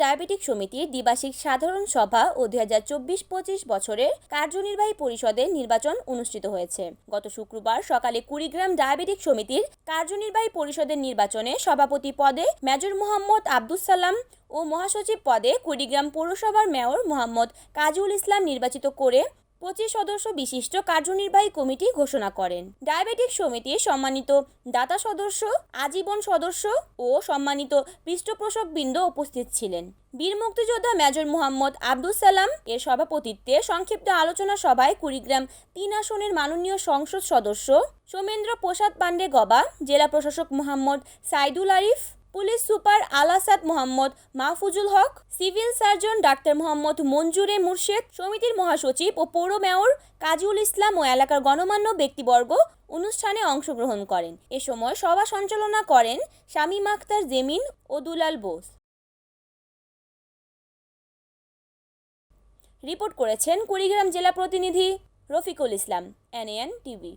Diabetic সমিতির দ্বিবার্ষিক সাধারণ সভা ও দুই হাজার চব্বিশ পঁচিশ বছরের কার্যনির্বাহী পরিষদের নির্বাচন অনুষ্ঠিত হয়েছে। গত শুক্রবার সকালে কুড়িগ্রাম ডায়াবেটিক সমিতির কার্যনির্বাহী পরিষদের নির্বাচনে সভাপতি পদে মেজর মোহাম্মদ আব্দুস সালাম ও মহাসচিব পদে কুড়িগ্রাম পৌরসভার মেয়র মোহাম্মদ কাজুল ইসলাম নির্বাচিত করে পঁচিশ সদস্য বিশিষ্ট কার্যনির্বাহী কমিটি ঘোষণা করেন। ডায়াবেটিক সমিতির সম্মানিত দাতা সদস্য, আজীবন সদস্য ও সম্মানিত পৃষ্ঠপোষকবৃন্দ উপস্থিত ছিলেন। বীর মুক্তিযোদ্ধা মেজর মোহাম্মদ আব্দুল সালাম এর সভাপতিত্বে সংক্ষিপ্ত আলোচনা সভায় কুড়িগ্রাম তিন আসনের মাননীয় সংসদ সদস্য, সোমেন্দ্র প্রসাদ পাণ্ডে গবা, জেলা প্রশাসক Mohammad Saidul Arif police super Alasad Mohammad Mahfuzul Haque, civil surgeon doctor Mohammad Manzure Murshed, সমিতির মহাসচিব ও পৌর মেয়র কাজীউল ইসলাম ও এলাকার গণমান্য ব্যক্তিবর্গ অনুষ্ঠানে অংশগ্রহণ করেন। এ সময় সভা সঞ্চালনা করেন শামীম আখতার জেমিন ও দুলাল বোস। রিপোর্ট করেছেন কুড়িগ্রাম জেলা প্রতিনিধি রফিকুল ইসলাম এনএন টিভি।